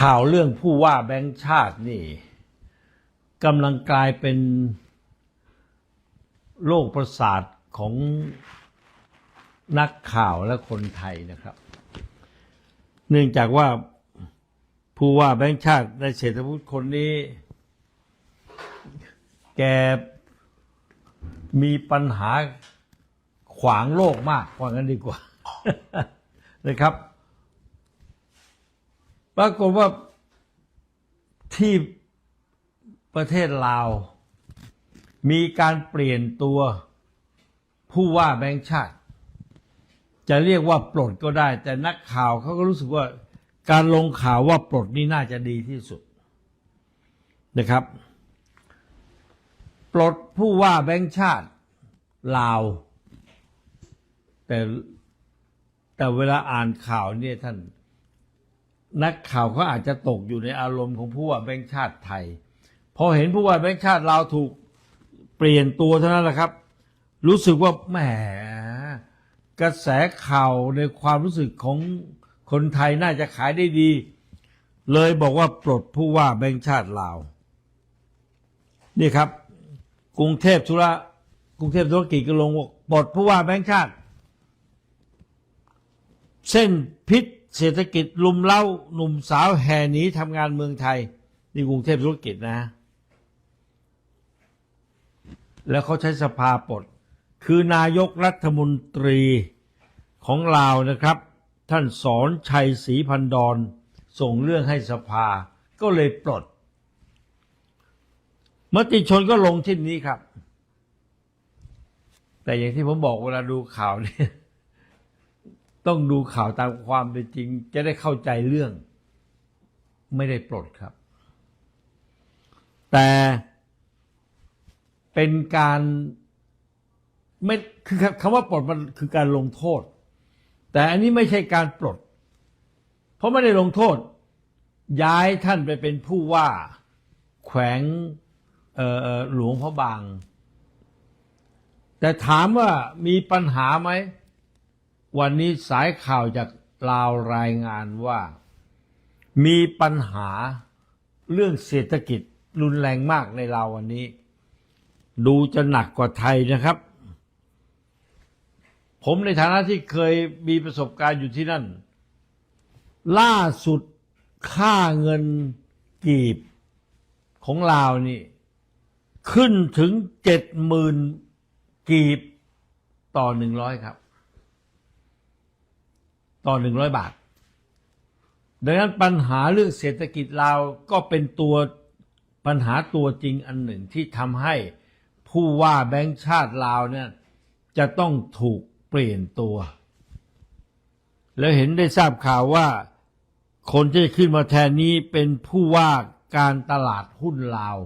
ข่าวเรื่องผู้ว่าแบงค์ชาตินี่กำลังกลายเป็นโรคประสาทของนักข่าวและคนไทยนะครับ เนื่องจากว่าผู้ว่าแบงค์ชาติในเศรษฐวุฒิคนนี้ แกมีปัญหาขวางโลกมากว่างั้นดีกว่านะครับ ปรากฏว่าที่ประเทศลาว มีการเปลี่ยนตัวผู้ว่าแบงค์ชาติ จะเรียกว่าปลดก็ได้ แต่นักข่าวเขาก็รู้สึกว่าการลงข่าวว่าปลดนี่น่าจะดีที่สุดนะครับ ปลดผู้ว่าแบงค์ชาติลาว แต่แต่เวลาอ่านข่าวเนี่ยท่าน นักข่าวเขาอาจจะตกอยู่ในอารมณ์ของผู้ว่าแบงค์ชาติไทย พอเห็นผู้ว่าแบงค์ชาติลาวถูกเปลี่ยนตัวเท่านั้นแหละครับ รู้สึกว่าแหมกระแสข่าวในความรู้สึกของคนไทยน่าจะขายได้ดี เลยบอกว่าปลดผู้ว่าแบงค์ชาติลาวนี่ครับ กรุงเทพธุระกรุงเทพธุรกิจก็ลงว่าปลดผู้ว่าแบงค์ชาติ เส้นพิษ เศรษฐกิจลุมเล้าหนุ่มสาวแห่หนีทำงานเมืองไทยนี่กรุงเทพธุรกิจนะ แล้วเขาใช้สภาปลดคือนายกรัฐมนตรีของลาวนะครับ ท่านสอนชัยศรีพันดอนส่งเรื่องให้สภา ก็เลยปลด มติชนก็ลงที่นี้ครับ แต่อย่างที่ผมบอกเวลาดูข่าวเนี่ย ต้องดูข่าวตามความเป็นจริง จะได้เข้าใจเรื่อง ไม่ได้ปลดครับ แต่เป็นการไม่คือคำว่าปลดมันคือการลงโทษ แต่อันนี้ไม่ใช่การปลด เพราะไม่ได้ลงโทษ ย้ายท่านไปเป็นผู้ว่า แขวงหลวงพระบาง แต่ถามว่ามีปัญหาไหม วันนี้สายข่าวจากลาวรายงานว่า มีปัญหาเรื่องเศรษฐกิจรุนแรงมากในลาววันนี้ ดูจะหนักกว่าไทยนะครับ ผมในฐานะที่เคยมีประสบการณ์อยู่ที่นั่น ล่าสุดค่าเงินกีบของลาวนี่ ขึ้นถึงเจ็ดหมื่นกีบต่อหนึ่งร้อยครับ ต่อหนึ่งร้อยบาท ดังนั้นปัญหาเรื่องเศรษฐกิจลาวก็เป็นตัวปัญหาตัวจริงอันหนึ่งที่ทำให้ผู้ว่าแบงค์ชาติลาวเนี่ยจะต้องถูกเปลี่ยนตัว แล้วเห็นได้ทราบข่าวว่าคนที่ขึ้นมาแทนนี้เป็นผู้ว่าการตลาดหุ้นลาว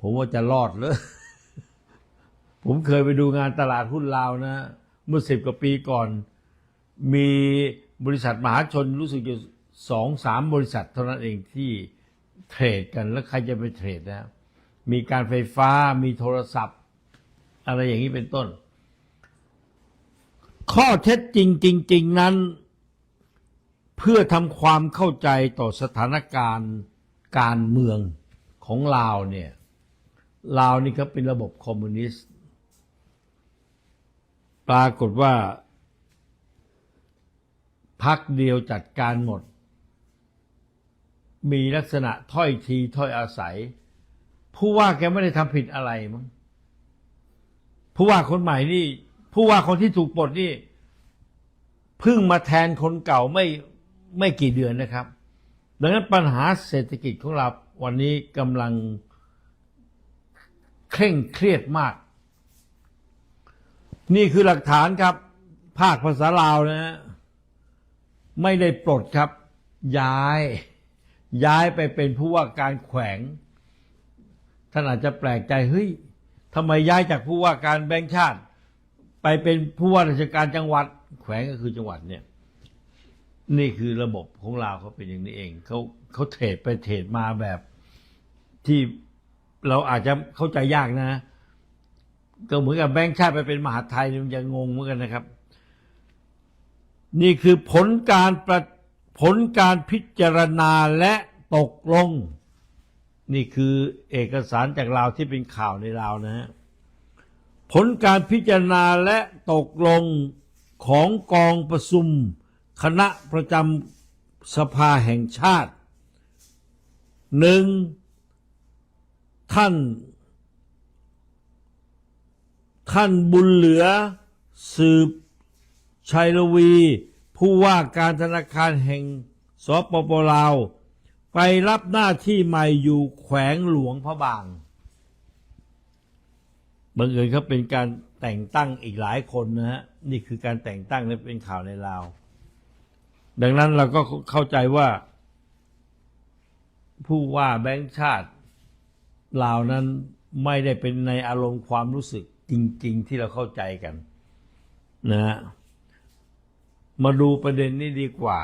ผมว่าจะรอดเลยผมเคยไปดูงานตลาดหุ้นลาวนะ เมื่อสิบกว่าปีก่อน มีบริษัทมหาชนรู้สึกอยู่สองสามบริษัทเท่านั้นเองที่เทรดกันแล้วใครจะไปเทรดนะมีการไฟฟ้ามีโทรศัพท์ อะไรอย่างนี้เป็นต้น ข้อเท็จจริงจริง ๆ นั้น เพื่อทำความเข้าใจต่อสถานการณ์การเมืองของลาวเนี่ยลาวนี่ก็เป็นระบบคอมมิวนิสต์ ปรากฏว่า พักเดียวจัดการหมด มีลักษณะถ้อยทีถ้อยอาศัย ผู้ว่าแกไม่ได้ทำผิดอะไรมั้งผู้ว่าคนใหม่นี่ ผู้ว่าคนที่ถูกปลดนี่เพิ่งมาแทนคนเก่าไม่ไม่กี่เดือนนะครับ ดังนั้นปัญหาเศรษฐกิจของเราวันนี้กำลังเคร่งเครียดมาก นี่คือหลักฐานครับ ภาคภาษาลาวนะฮะ ไม่ได้ปลดครับ ย้าย ย้ายไปเป็นผู้ว่าการแขวงท่านอาจจะแปลกใจเฮ้ยทำไมย้ายจากผู้ว่าการแบงค์ชาติ ไปเป็นผู้ว่าราชการจังหวัด แขวงก็คือจังหวัดเนี่ย นี่คือระบบของลาเขาเป็นอย่างนี้เองเขาเขาเทรดไปเทรดมาแบบที่เราอาจจะเข้าใจยากนะ ก็เหมือนกับแบงค์ชาติไปเป็นมหาไทยมันยังงงเหมือนกันนะครับ นี่คือผลการประผลการพิจารณาและตกลง นี่คือเอกสารจากลาวที่เป็นข่าวในลาวนะฮะผลการพิจารณาและตกลงของกองประชุม คณะประจำสภาแห่งชาติหนึ่งท่าน ท่านบุญเหลือสืบ ชัยรวี ผู้ว่าการธนาคารแห่งสปปลาว ไปรับหน้าที่ใหม่อยู่แขวงหลวงพระบางบังเอิญเขาเป็นการแต่งตั้งอีกหลายคนนะฮะนี่คือการแต่งตั้งและเป็นข่าวในลาว ดังนั้นเราก็เข้าใจว่า ผู้ว่าแบงค์ชาติลาวนั้นไม่ได้เป็นในอารมณ์ความรู้สึกจริง ๆ ที่เราเข้าใจกัน นะฮะ มาดูประเด็นนี้ดีกว่า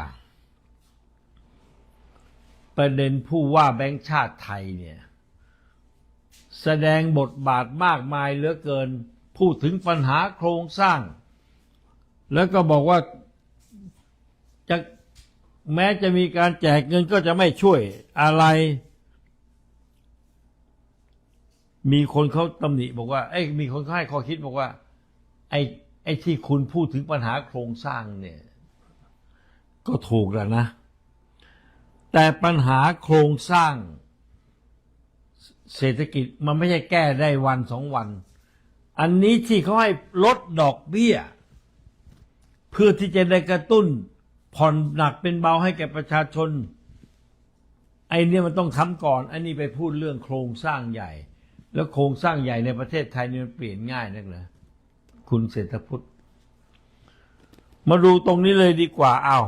ประเด็นผู้ว่าแบงค์ชาติไทยเนี่ย แสดงบทบาทมากมายเหลือเกิน พูดถึงปัญหาโครงสร้าง แล้วก็บอกว่าจะแม้จะมีการแจกเงินก็จะไม่ช่วยอะไร มีคนเขาตำหนิบอกว่า เอ้ยมีคนเขาให้ข้อคิดบอกว่า ไอ้ไอ้ที่คุณพูดถึงปัญหาโครงสร้างเนี่ย ก็ถูกแล้วนะ แต่ปัญหาโครงสร้าง เศรษฐกิจมันไม่ใช่แก้ได้วันสองวัน อันนี้ที่เขาให้ลดดอกเบี้ย เพื่อที่จะได้กระตุ้น ผ่อนหนักเป็นเบาให้แก่ประชาชน ไอ้นี่มันต้องทำก่อน อันนี้ไปพูดเรื่องโครงสร้างใหญ่ แล้วโครงสร้างใหญ่ในประเทศไทยนี่มันเปลี่ยนง่ายนักเหรอคุณเศรษฐพุทธมาดูตรงนี้เลยดีกว่า เอา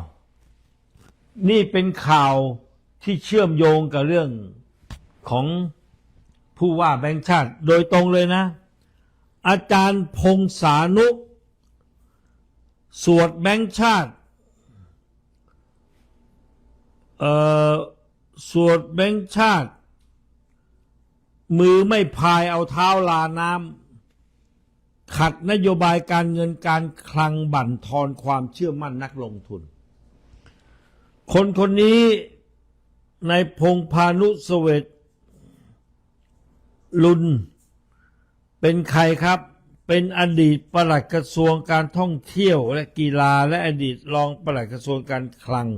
นี่เป็นข่าวที่เชื่อมโยงกับเรื่องของผู้ว่าแบงค์ชาติ โดยตรงเลยนะ อาจารย์พงษานุ สวดแบงค์ชาติเอ่อสวดแบงค์ชาติ มือไม่พายเอาเท้าลาน้ำขัดนโยบายการเงินการคลังบั่นทอนความเชื่อมั่นนักลงทุน คนคนนี้ในพงพานุสเวตลุน เป็นใครครับ เป็นอดีตปลัดกระทรวงการท่องเที่ยวและกีฬาและอดีตรองปลัดกระทรวงการคลัง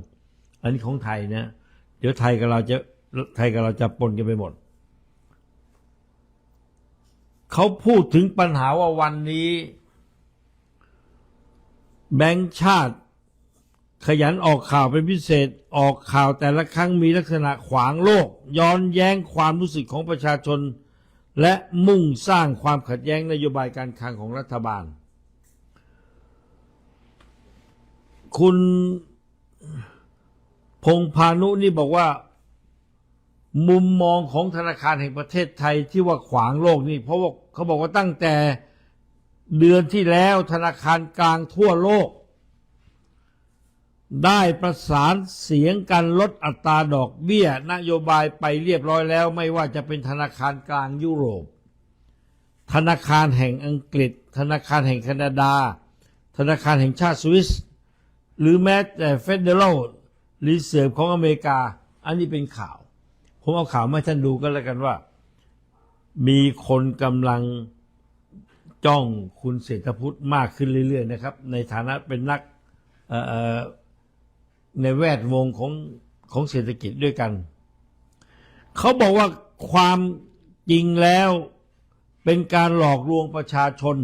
อันนี้ของไทยนะ เดี๋ยวไทยกับเราจะไทยกับเราจะปนกันไปหมด เขาพูดถึงปัญหาว่าวันนี้ แบงค์ชาติ ขยันออกข่าวเป็นพิเศษออกข่าวแต่ละครั้งมีลักษณะขวางโลก ย้อนแย้งความรู้สึกของประชาชน และมุ่งสร้างความขัดแย้งนโยบายการคลังของรัฐบาล คุณพงพานุนี่บอกว่า มุมมองของธนาคารแห่งประเทศไทยที่ว่าขวางโลกนี่ เพราะว่าเขาบอกว่าตั้งแต่เดือนที่แล้วธนาคารกลางทั่วโลก ได้ประสานเสียงกันลดอัตราดอกเบี้ย นโยบายไปเรียบร้อยแล้ว ไม่ว่าจะเป็นธนาคารกลางยุโรป ธนาคารแห่งอังกฤษ ธนาคารแห่งแคนาดา ธนาคารแห่งชาติสวิส หรือแม้แต่เฟดเดอรัลรีเซิร์ฟของอเมริกา อันนี้เป็นข่าว ผมเอาข่าวมาให้ท่านดูก็แล้วกันว่า มีคนกำลังจ้องคุณเศรษฐพุทธมากขึ้นเรื่อย ๆ นะครับ ในฐานะเป็นนักเอ่อ ในแวดวงของของเศรษฐกิจด้วยกัน เขาบอกว่าความจริงแล้วเป็นการหลอกลวงประชาชน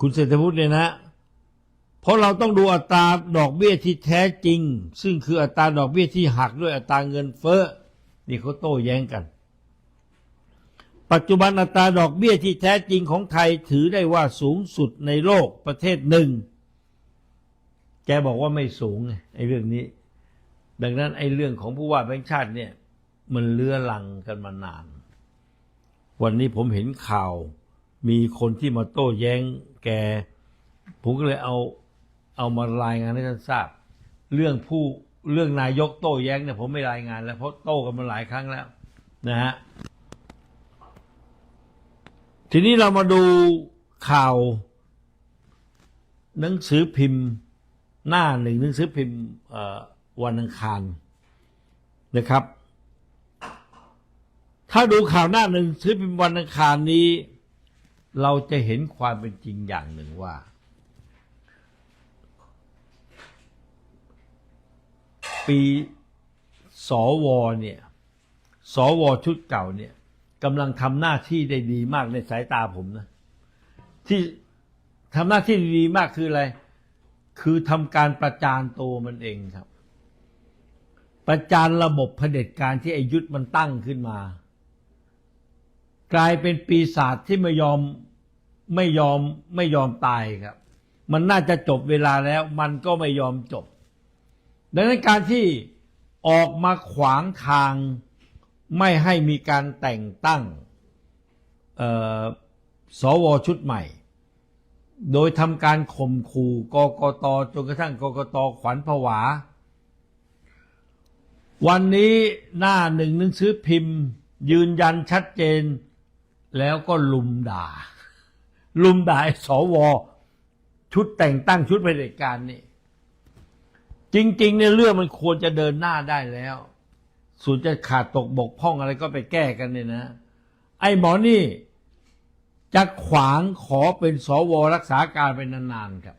คุณเศรษฐพุทธเนี่ยนะ เพราะเราต้องดูอัตราดอกเบี้ยที่แท้จริง ซึ่งคืออัตราดอกเบี้ยที่หักด้วยอัตราเงินเฟ้อนี่เขาโต้แย้งกัน ปัจจุบันอัตราดอกเบี้ยที่แท้จริงของไทยถือได้ว่าสูงสุดในโลกประเทศหนึ่ง กบอกว่าไม่สูงไงไอ้เรื่องนี้ ดังนั้นไอ้เรื่องของผู้ว่าแบงค์ชาติเนี่ย มันเลื้อลังกันมานาน วันนี้ผมเห็นข่าว มีคนที่มาโต้แย้งแก ผมก็เลยเอาเอามารายงานให้ท่านทราบ เรื่องผู้เรื่องนายกโต้แย้งเนี่ยผมไม่รายงานแล้วเพราะโต้กันมาหลายครั้งแล้ว นะฮะทีนี้เรามาดูข่าว หนังสือพิมพ์ หน้าหนึ่งหนังสือพิมพ์วันอังคารนะครับ ถ้าดูข่าวหน้าหนึ่งหนังสือพิมพ์วันอังคารนี้ เราจะเห็นความเป็นจริงอย่างหนึ่งว่า ปีสวเนี่ยสวชุดเก่าเนี่ยกำลังทำหน้าที่ได้ดีมากในสายตาผมนะ ที่ทำหน้าที่ดีมากคืออะไร คือทำการประจานตัวมันเองครับ ประจานระบบเผด็จการที่ไอายุทธมันตั้งขึ้นมา กลายเป็นปีศาจที่ไม่ยอมไม่ยอมไม่ยอมตายครับ มันน่าจะจบเวลาแล้ว มันก็ไม่ยอมจบ ดังนั้นการที่ออกมาขวางทางไม่ให้มีการแต่งตั้งสวชุดใหม่ โดยทำการข่มขู่กกตจนกระทั่งกกตขวัญผวา วันนี้หน้าหนึ่งหนังสือพิมพ์ ยืนยันชัดเจน แล้วก็ลุมด่า ลุมด่าไอสว ชุดแต่งตั้งชุดปฏิการนี่จริง ๆ เนี่ยเรื่องมันควรจะเดินหน้าได้แล้วส่วนจะขาดตกบกพร่องอะไรก็ไปแก้กันเนี่ยนะ ไอ้หมอนี่ จะขวางขอเป็นสวรักษาการเป็นานๆครับ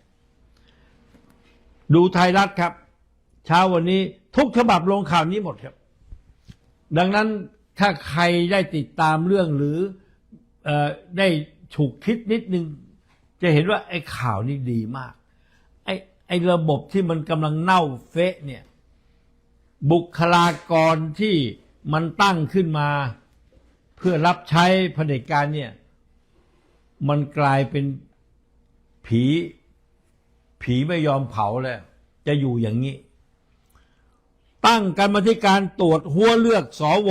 ดูไทยรัฐครับ เช้าวันนี้ทุกฉบับลงข่าวนี้หมดครับ ดังนั้นถ้าใครได้ติดตามเรื่องหรือเออได้ฉุกคิดนิดนึง จะเห็นว่าไอ้ข่าวนี้ดีมาก ไอ้ไอ้ระบบที่มันกำลังเน่าเฟะเนี่ย บุคลากรที่มันตั้งขึ้นมา เพื่อรับใช้เผด็จการเนี่ย มันกลายเป็นผี ผีไม่ยอมเผาแล้วจะอยู่อย่างนี้ ตั้งกรรมธิการตรวจหัวเลือกสว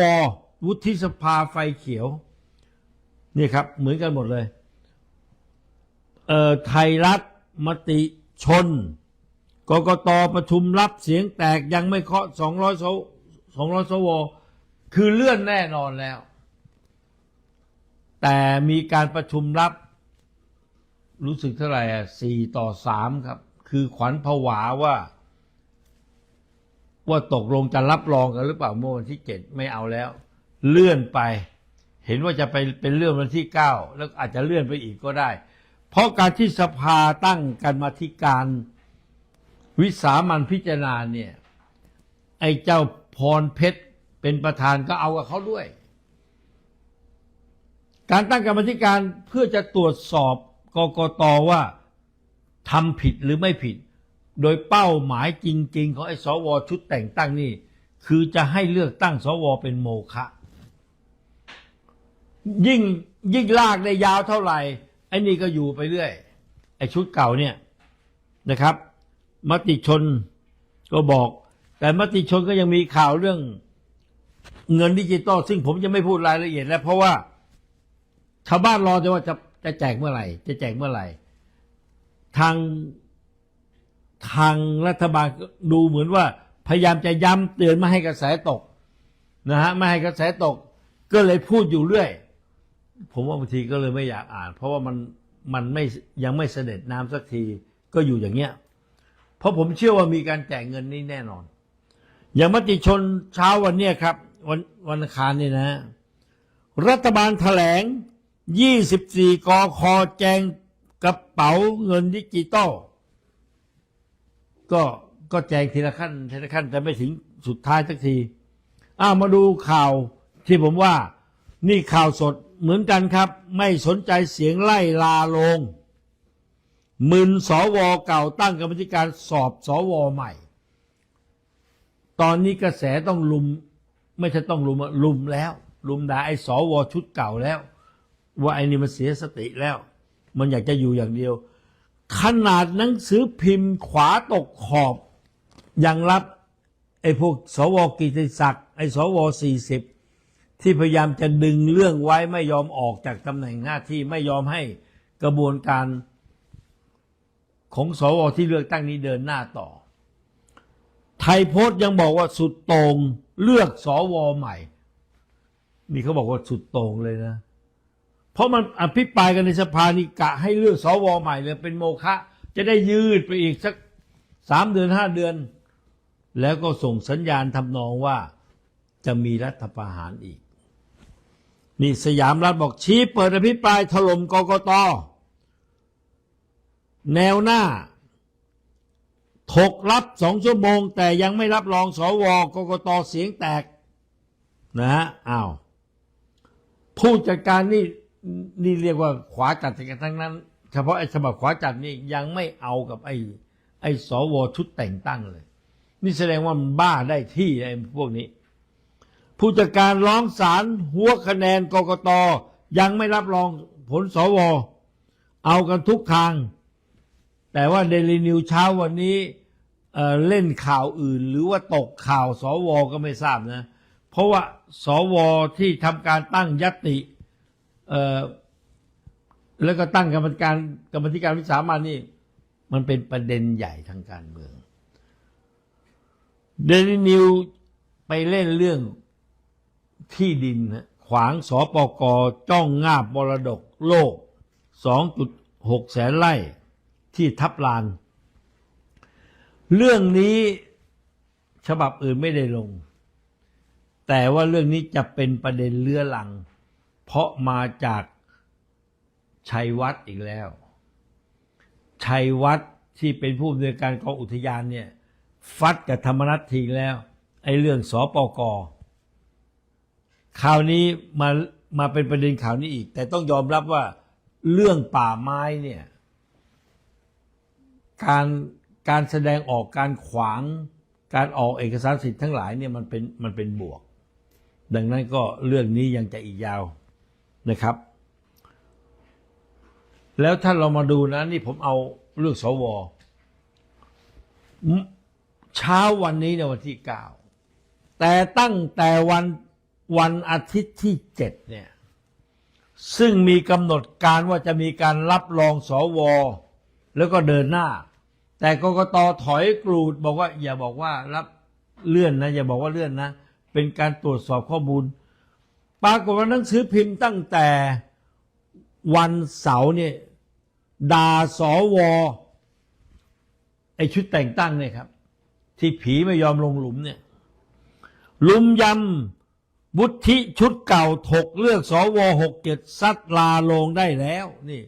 วุฒิสภาไฟเขียว นี่ครับ เหมือนกันหมดเลย เอ่อไทยรัฐมติชนกกตประชุมรับเสียงแตกยังไม่เคาะ200สว200สว คือเลื่อนแน่นอนแล้ว แต่มีการประชุมรับ รู้สึกเท่าไหร่อะสี่ต่อสามครับ คือขวัญผวาว่า ว่าตกลงจะรับรองกันหรือเปล่าเมื่อวันที่เจ็ดไม่เอาแล้ว เลื่อนไป เห็นว่าจะไปเป็นเรื่องวันที่เก้าแล้วอาจจะเลื่อนไปอีกก็ได้ เพราะการที่สภาตั้งกันมาธิการวิสามันพิจารณาเนี่ย ไอ้เจ้าพรเพชรเป็นประธานก็เอากับเขาด้วย การตั้งกรรมธิการเพื่อจะตรวจสอบกกตว่าทำผิดหรือไม่ผิด โดยเป้าหมายจริง ๆ ของไอ้สวชุดแต่งตั้งนี่ คือจะให้เลือกตั้งสวเป็นโมฆะยิ่งยิ่งลากได้ยาวเท่าไหร่ไอ้นี่ก็อยู่ไปเรื่อยไอ้ชุดเก่าเนี่ยนะครับ มติชนก็บอก แต่มติชนก็ยังมีข่าวเรื่องเงินดิจิตอลซึ่งผมจะไม่พูดรายละเอียดแล้วเพราะว่า ชาวบ้านรอจะว่าจะจะแจกเมื่อไหร่ จะแจกเมื่อไหร่ ทางทางรัฐบาลก็ดูเหมือนว่า พยายามจะย้ำเตือนไม่ให้กระแสตกนะฮะไม่ให้กระแสตก ก็เลยพูดอยู่เรื่อย ผมว่าบางทีก็เลยไม่อยากอ่าน เพราะว่ามันมันไม่ยังไม่เสด็จน้ำสักทีก็อยู่อย่างเงี้ย เพราะผมเชื่อว่ามีการแจกเงินนี่แน่นอน อย่างมติชนเช้าวันเนี้ยครับ วันวันอังคารนี่นะ รัฐบาลแถลง 24กอคอแจงกระเป๋าเงินดิจิตอลก็ก็แจงทีละขั้นทีละขั้นแต่ไม่ถึงสุดท้ายสักที อ้ามาดูข่าวที่ผมว่า นี่ข่าวสดเหมือนกันครับ ไม่สนใจเสียงไล่ลาลงมึนสวเก่าตั้งกรรมธิการสอบสวใหม่ ตอนนี้กระแสต้องลุม ไม่ใช่ต้องลุมลุมแล้ว ลุมด่าไอ้สวชุดเก่าแล้ว ว่าไอ้นี่มันเสียสติแล้ว มันอยากจะอยู่อย่างเดียว ขนาดหนังสือพิมพ์ขวาตกขอบยังรับไอ้พวกสวกิติศักดิ์ไอ้สวสี่สิบที่พยายามจะดึงเรื่องไว้ไม่ยอมออกจากตำแหน่งหน้าที่ไม่ยอมให้กระบวนการของสวที่เลือกตั้งนี้เดินหน้าต่อ ไทยโพสต์ยังบอกว่าสุดต่งเลือกสวใหม่ นี่เขาบอกว่าสุดต่งเลยนะ ราะมันอภิปรายกันในสภานี่กะให้เลือกสวใหม่เลยเป็นโมฆะจะได้ยืดไปอีกสักสามเดือนห้าเดือน แล้วก็ส่งสัญญาณทำนองว่าจะมีรัฐประหารอีก นี่สยามรัฐบอกชี้เปิดอภิปรายถล่มกกตแนวหน้า ถกรับสองชั่วโมง แต่ยังไม่รับรองสวกกตเสียงแตกนะฮะอ้าวผู้จัดการนี่ นี่เรียกว่าขวาจัดกันทั้งนั้น เฉพาะไอ้ฉบับขวาจัดนี่ยังไม่เอากับไอ้ไอ้สวชุดแต่งตั้งเลย นี่แสดงว่ามันบ้าได้ที่ไอ้พวกนี้ ผู้จัดการร้องศาลหัวคะแนนกกตยังไม่รับรองผลสว เอากันทุกทาง แต่ว่าเดลินิวเช้าวันนี้เอ่อเล่นข่าวอื่น หรือว่าตกข่าวสวก็ไม่ทราบนะ เพราะว่าสวที่ทำการตั้งยติ แล้วก็ตั้งกรรมการกรรมธิการวิสามันนี่ มันเป็นประเด็นใหญ่ทางการเมืองเดลินิวไปเล่นเรื่องที่ดินขวางสปกจ้องงาบมรดกโลก 2.6 แสนไร่ที่ทับลาน เรื่องนี้ฉบับอื่นไม่ได้ลง แต่ว่าเรื่องนี้จะเป็นประเด็นเลื้อรัง เพราะมาจากชัยวัฒน์อีกแล้ว ชัยวัฒน์ที่เป็นผู้อำนวยการกองอุทยานเนี่ย ฟัดกับธรรมนัตทีแล้ว ไอ้เรื่องสอปกข่าวนี้มามาเป็นประเด็นข่าวนี้อีก แต่ต้องยอมรับว่าเรื่องป่าไม้เนี่ย การการแสดงออกการขวางการออกเอกสารสิทธิ์ทั้งหลายเนี่ยมันเป็นมันเป็นบวก ดังนั้นก็เรื่องนี้ยังจะอีกยาว นะครับ แล้วถ้าเรามาดูนะนี่ผมเอาเรื่องสวเช้าวันนี้ในวันที่เก้าแต่ตั้งแต่วันวันอาทิตย์ที่เจ็ดเนี่ยซึ่งมีกำหนดการว่าจะมีการรับรองสว แล้วก็เดินหน้า แต่กกตถอยกรูดบอกว่าอย่าบอกว่ารับเลื่อนนะ อย่าบอกว่าเลื่อนนะ เป็นการตรวจสอบข้อมูล ปรากฏว่าหนังสือพิมพ์ตั้งแต่วันเสาร์เนี่ยด่าสวอไอชุดแต่งตั้งเนี่ยครับ ที่ผีไม่ยอมลงหลุมเนี่ยลุมยำวุฒิชุดเก่าถกเลือกสวหกเจ็ดซัดลาลงได้แล้วนี่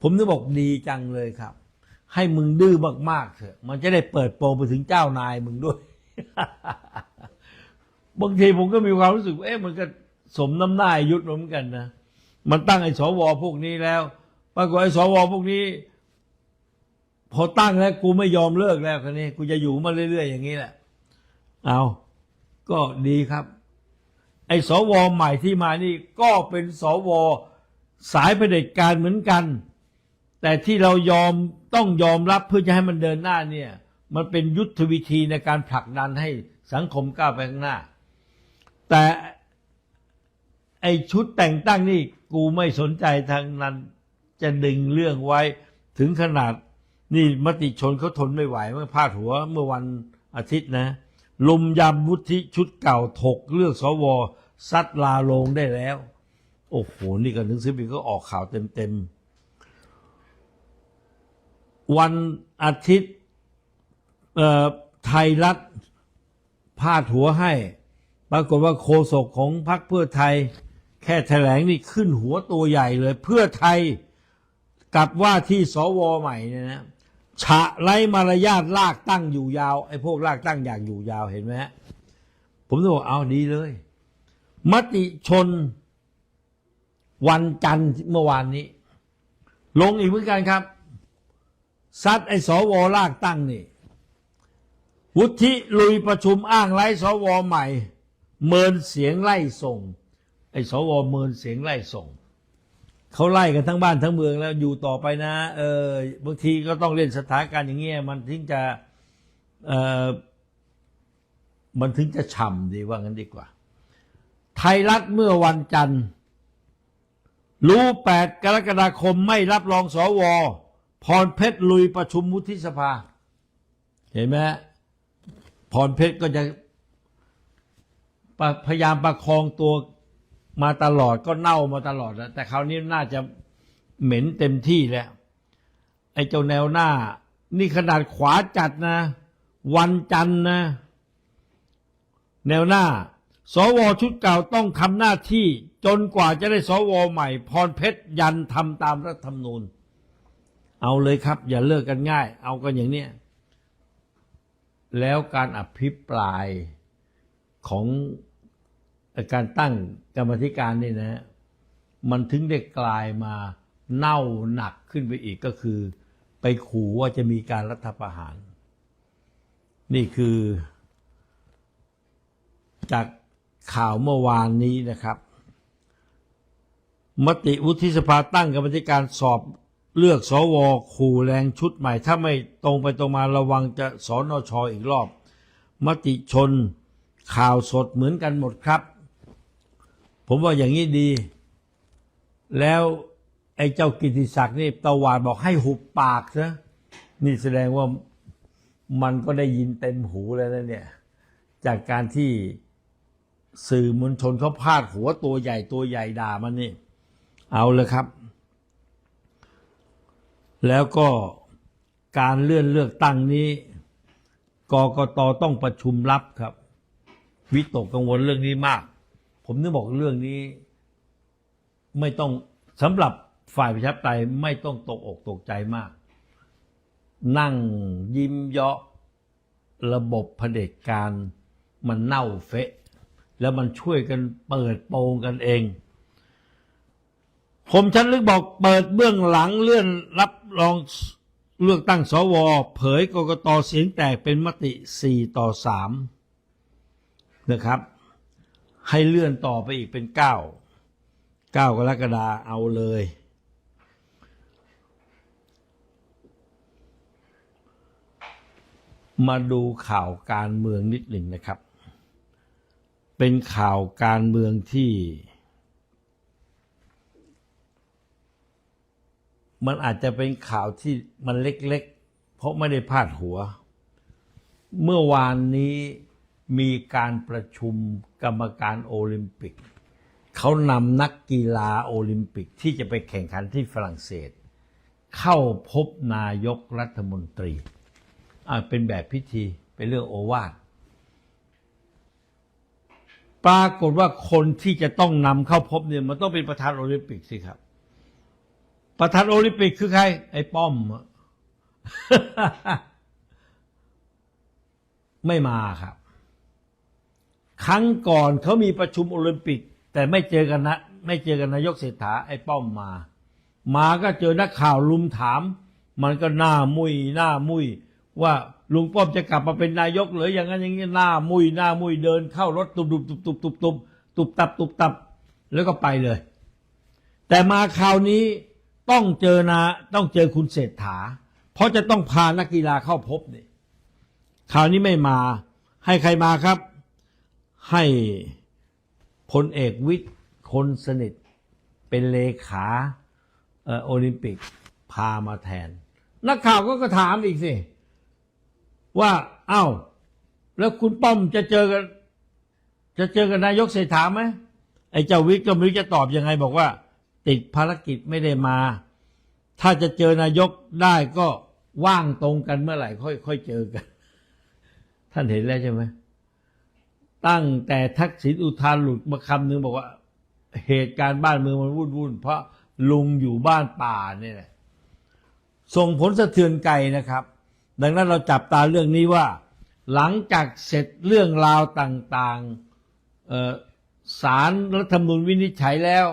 ผมนึกบอกดีจังเลยครับ ให้มึงดื้อมากๆเถอะ มันจะได้เปิดโปงไปถึงเจ้านายมึงด้วย บางทีผมก็มีความรู้สึกเอ๊ะมันก็ สมน้ำหน้ายุทธเหมือนกันนะมันตั้งไอ้สวพวกนี้แล้วปรากฏไอ้สวพวกนี้ พอตั้งแล้วกูไม่ยอมเลิกแล้วคันนี้ กูจะอยู่มาเรื่อยๆอย่างนี้แหละ เอาก็ดีครับ ไอ้สวใหม่ที่มานี่ ก็เป็นสวสายประเผด็จการเหมือนกัน แต่ที่เรายอมต้องยอมรับเพื่อจะให้มันเดินหน้าเนี่ย มันเป็นยุทธวิธีในการผลักดันให้สังคมก้าวไปข้างหน้า แต่ ไอชุดแต่งตั้งนี่กูไม่สนใจทางนั้น จะดึงเรื่องไว้ถึงขนาดนี่มติชนเขาทนไม่ไหวเมื่อพาดหัวเมื่อวันอาทิตย์นะ ลุมยำวุฒิชุดเก่าถกเลือกสวซัดลาลงได้แล้ว โอ้โห นี่ก็หนึงสือพิมพ์ก็ออกข่าวเต็มๆ วันอาทิตย์ไทยรัฐพาดหัวให้ ปรากฏว่าโฆษกของพรรคเพื่อไทย แค่แถลงนี่ขึ้นหัวตัวใหญ่เลย เพื่อไทยกับว่าที่สวใหม่เนี่ยนะฉะไร้มารยาทลากตั้งอยู่ยาวไอ้พวกลากตั้งอยากอยู่ยาวเห็นไหมฮะผมต้องบอกเอาดีเลย มติชนวันจันทร์เมื่อวานนี้ ลงอีกเหมือนกันครับ ซัดไอ้สวลากตั้งนี่ วุฒิลุยประชุมอ้างไร้สวใหม่ เมินเสียงไล่ส่ง ไอ้สวเมินเสียงไล่ส่งเขาไล่กันทั้งบ้านทั้งเมืองแล้วอยู่ต่อไปนะ เออบางทีก็ต้องเล่นสถานการณ์อย่างเงี้ยมันถึงจะเออมันถึงจะฉ่ำดีว่างั้นดีกว่า ไทยรัฐเมื่อวันจันทร์ รู้แปดกรกฎาคมไม่รับรองสวพรเพชรลุยประชุมวุฒิสภา เห็นไหมพรเพชรก็จะพยายามประคองตัว มาตลอดก็เน่ามาตลอดแล้วแต่คราวนี้น่าจะเหม็นเต็มที่แล้วไอ้เจ้าแนวหน้า นี่ขนาดขวาจัดนะ วันจันนะ แนวหน้า สวชุดเก่าต้องทำหน้าที่ จนกว่าจะได้สวใหม่ พรเพชรยันทำตามรัฐธรรมนูญ เอาเลยครับ อย่าเลิกกันง่าย เอากันอย่างเนี้ยแล้วการอภิปรายของ การตั้งกรรมธิการนี่นะ มันถึงได้กลายมาเน่าหนักขึ้นไปอีกก็คือ ไปขู่ว่าจะมีการรัฐประหาร นี่คือ จากข่าวเมื่อวานนี้นะครับ มติวุฒิสภาตั้งกรรมธิการสอบเลือกสวขู่แรงชุดใหม่ ถ้าไม่ตรงไปตรงมาระวังจะสอนอชออีกรอบ มติชนข่าวสดเหมือนกันหมดครับ ผมว่าอย่างนี้ดี แล้วไอ้เจ้ากิติศักดิ์นี่ตะวาดบอกให้หุบปากซะนี่แสดงว่ามันก็ได้ยินเต็มหูแล้วนะเนี่ย จากการที่สื่อมวลชนเขาพาดหัวตัวใหญ่ตัวใหญ่ด่ามันนี่ เอาเลยครับ แล้วก็การเลื่อนเลือกตั้งนี้กกตต้องประชุมลับครับ วิตกกังวลเรื่องนี้มาก ผมนึกบอกเรื่องนี้ ไม่ต้องสำหรับฝ่ายประชาธิปไตยไม่ต้องตกอกตกใจมาก นั่งยิ้มเยาะระบบเผด็จการมันเน่าเฟะ แล้วมันช่วยกันเปิดโปงกันเองผมชันลึกบอกเปิดเบื้องหลังเลื่อนรับรองเลือกตั้งสว เผยกกตเสียงแตกเป็นมติ 4 ต่อ 3 นะครับ ให้เลื่อนต่อไปอีกเป็น9 9กรกฎาเอาเลย มาดูข่าวการเมืองนิดหนึ่งนะครับ เป็นข่าวการเมืองที่ มันอาจจะเป็นข่าวที่มันเล็กๆ เพราะไม่ได้พาดหัว เมื่อวานนี้ มีการประชุมกรรมการโอลิมปิก เขานำนักกีฬาโอลิมปิกที่จะไปแข่งขันที่ฝรั่งเศส เข้าพบนายกรัฐมนตรีเป็นแบบพิธีเป็นเรื่องโอวาทปรากฏว่าคนที่จะต้องนำเข้าพบเนี่ยมันต้องเป็นประธานโอลิมปิกสิครับ ประธานโอลิมปิกคือใคร ไอ้ป้อม ไม่มาครับ ครั้งก่อนเขามีประชุมโอลิมปิก แต่ไม่เจอกันนะไม่เจอกันนายกเศรษฐาไอ้ป้อมมา มาก็เจอนักข่าวลุมถาม มันก็หน้ามุยหน้ามุย ว่าลุงป้อมจะกลับมาเป็นนายกหรืออย่างนั้นอย่างนี้หน้ามุยหน้ามุยเดินเข้ารถตุบตุบตุบตุบตุบตุบตุบตับตุบตับ แล้วก็ไปเลย แต่มาคราวนี้ต้องเจอนะต้องเจอคุณเศรษฐา เพราะจะต้องพานักกีฬาเข้าพบนี่คราวนี้ไม่มา ให้ใครมาครับ ให้พลเอกวิทย์คนสนิท เป็นเลขาโอลิมปิกพามาแทน นักข่าวก็ก็ถามอีกสิ ว่าเอ้า แล้วคุณป้อมจะเจอกัน จะเจอกับนายกเศรษฐาไหมไอ้เจ้าวิทย์ก็ไม่รู้จะตอบยังไง บอกว่า ติดภารกิจไม่ได้มา ถ้าจะเจอนายกได้ก็ว่างตรงกันเมื่อไหร่ค่อยค่อยเจอกัน ท่านเห็นแล้วใช่ไหม ตั้งแต่ทักษิณอุทานหลุดมาคำหนึ่งบอกว่า เหตุการณ์บ้านเมืองมันวุ่นวุ่นเพราะลุงอยู่บ้านป่าเนี่ยแหละส่งผลสะเทือนไกลนะครับ ดังนั้นเราจับตาเรื่องนี้ว่า หลังจากเสร็จเรื่องราวต่างๆเอ่อศาลรัฐธรรมนูญวินิจฉัยแล้ว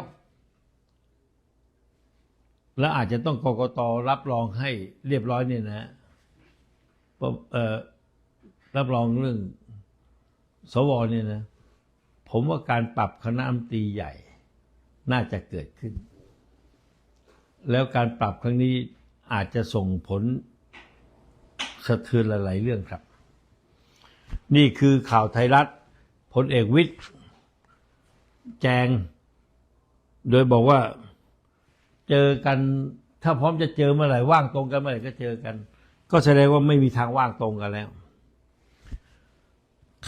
แล้วอาจจะต้องกกตรับรองให้เรียบร้อยเนี่ยนะรับรองเรื่อง สวเนี่ยนะ ผมว่าการปรับคณะรัฐมนตรีใหญ่ น่าจะเกิดขึ้น แล้วการปรับครั้งนี้อาจจะส่งผลสะเทือนหลายๆเรื่องครับ นี่คือข่าวไทยรัฐพลเอกวิทย์แจง โดยบอกว่าเจอกันถ้าพร้อมจะเจอเมื่อไหร่ว่างตรงกันเมื่อไหร่ก็เจอกัน ก็แสดงว่าไม่มีทางว่างตรงกันแล้ว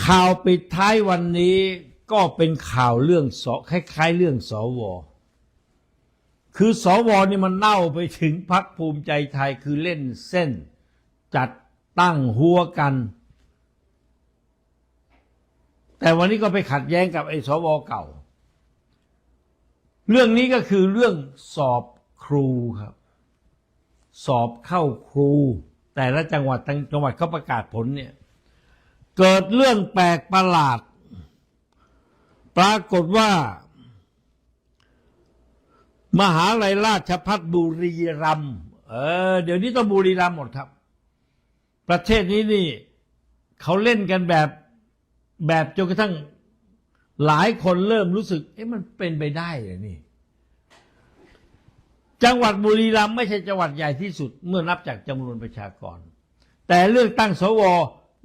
ข่าวปิดท้ายวันนี้ก็เป็นข่าวเรื่องสคล้ายๆ เรื่องสว คือสวนี่มันเน่าไปถึงพักภูมิใจไทยคือเล่นเส้น จัดตั้งหัวกัน แต่วันนี้ก็ไปขัดแย้งกับไอ้สวเก่า เรื่องนี้ก็คือเรื่องสอบครูครับ สอบเข้าครู แต่ละจังหวัดจังหวัดเขาประกาศผลเนี่ย เกิดเรื่องแปลกประหลาด ปรากฏว่า มหาลัยราชพัฒบุรีรัมเออ เดี๋ยวนี้ต้องบุรีรัมหมดครับ ประเทศนี้นี่ เขาเล่นกันแบบแบบจนกระทั่งหลายคนเริ่มรู้สึก เอ๊ะมันเป็นไปได้เหรอนี่ จังหวัดบุรีรัมย์ไม่ใช่จังหวัดใหญ่ที่สุด เมื่อนับจากจำนวนประชากร แต่เลือกตั้งสว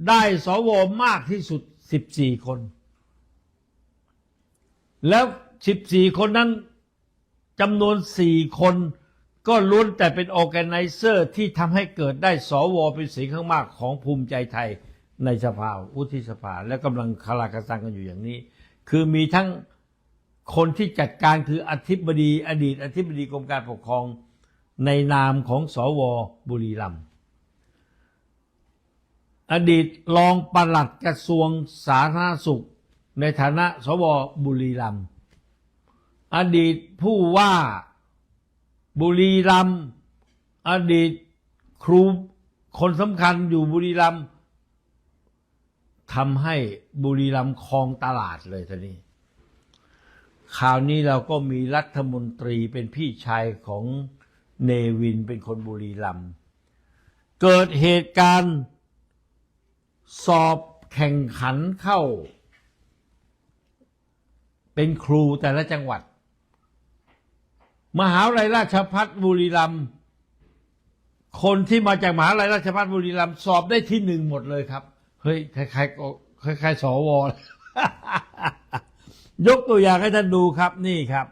ได้สวมากที่สุด 14 คน แล้ว 14 คนนั้นจำนวน 4 คนก็ล้วนแต่เป็นออแกไนเซอร์ที่ทำให้เกิดได้สวเป็นเสียงข้างมากของภูมิใจไทยในสภาอุทิสภา และกำลังคาราคาซังกันอยู่อย่างนี้ คือมีทั้งคนที่จัดการคืออธิบดี อดีต อธิบดีกรมการปกครองในนามของสวบุรีรัมย์ อดีตรองปลัดกระทรวงสาธารณสุข ในฐานะสวบุรีรัมย์อดีตผู้ว่าบุรีรัมย์อดีตครูคนสำคัญอยู่บุรีรัมย์ทำให้บุรีรัมย์ครองตลาดเลยทีนี้คราวนี้เราก็มีรัฐมนตรีเป็นพี่ชายของเนวินเป็นคนบุรีรัมย์เกิดเหตุการณ์ สอบแข่งขันเข้า เป็นครูแต่ละจังหวัด มหาวิทยาลัยราชพัฒบุรีรัมย์คนที่มาจากมหาวิทยาลัยราชพัฒบุรีรัมย์สอบได้ที่หนึ่งหมดเลยครับเฮ้ยคล้ายๆก็คล้ายๆสว ยกตัวอย่างให้ท่านดูครับนี่ครับ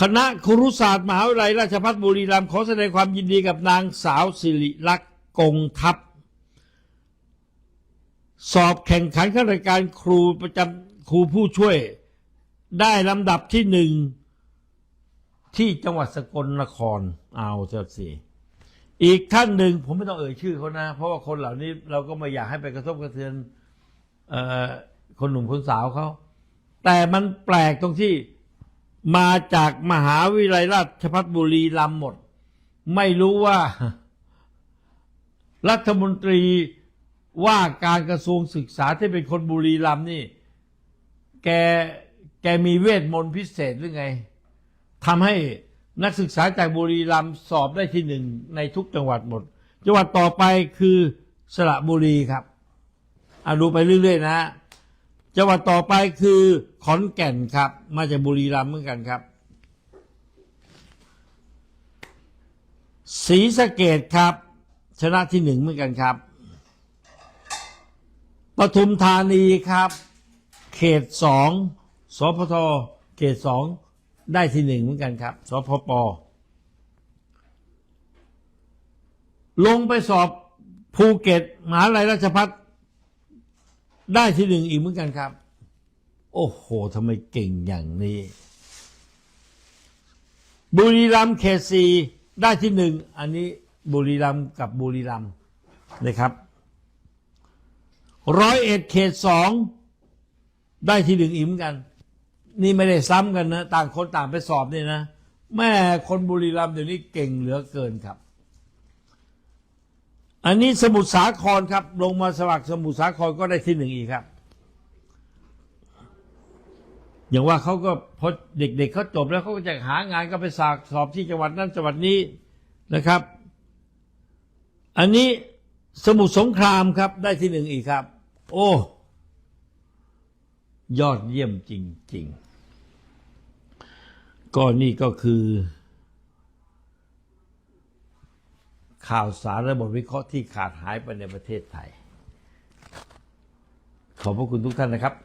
คณะครุศาสตร์มหาวิทยาลัยราชภัฏบุรีรัมย์ขอแสดงความยินดีกับนางสาวสิริลักษณ์ กองทัพ สอบแข่งขันข้าราชการครูประจำครูผู้ช่วย ได้ลำดับที่หนึ่งที่จังหวัดสกลนครเอาเถอะสิอีกท่านหนึ่งผมไม่ต้องเอ่ยชื่อเขานะ เพราะว่าคนเหล่านี้เราก็ไม่อยากให้ไปกระทบกระเทือนออคนหนุ่มคนสาวเขา แต่มันแปลกตรงที่มาจากมหาวิทยาลัยราชภัฏบุรีรัมย์หมด ไม่รู้ว่า รัฐมนตรีว่าการกระทรวงศึกษาที่เป็นคนบุรีรัมย์นี่ แกแกมีเวทมนต์พิเศษหรือไงทำให้นักศึกษาจากบุรีรัมย์สอบได้ที่หนึ่งในทุกจังหวัดหมด จังหวัดต่อไปคือสระบุรีครับอะดูไปเรื่อยๆนะ จังหวัดต่อไปคือขอนแก่นครับ มาจากบุรีรัมย์เหมือนกันครับศรีสะเกดครับ ชนะที่หนึ่งเหมือนกันครับปทุมธานีครับ เขตสองสพทเขตสองได้ที่หนึ่งเหมือนกันครับสพปลงไปสอบภูเก็ตมหาลัยราชพัฒได้ที่หนึ่งอีกเหมือนกันครับ โอ้โหทำไมเก่งอย่างนี้ บุรีรัมย์เขตสี่ได้ที่หนึ่งอันนี้ บุรีรัมย์กับบุรีรัมย์นะครับร้อยเอ็ดเขตสองได้ที่หนึ่งอีกเหมือนกัน นี่ไม่ได้ซ้ำกันนะ ต่างคนต่างไปสอบเนี่ยนะ แม่คนบุรีรัมย์เดี๋ยวนี้เก่งเหลือเกินครับ อันนี้สมุทรสาครครับ ลงมาสมัครสมุทรสาครก็ได้ที่หนึ่งอีกครับ อย่างว่าเขาก็พอเด็กๆเขาจบแล้วเขาก็จะหางานก็ไปสอบสอบที่จังหวัดนั้นจังหวัดนี้นะครับ อันนี้สมุทรสงครามครับได้ที่หนึ่งอีกครับ โอ้ ยอดเยี่ยมจริง ๆ ก็นี่ก็คือ ข่าวสารและบทวิเคราะห์ที่ขาดหายไปในประเทศไทย ขอบพระคุณทุกท่านนะครับ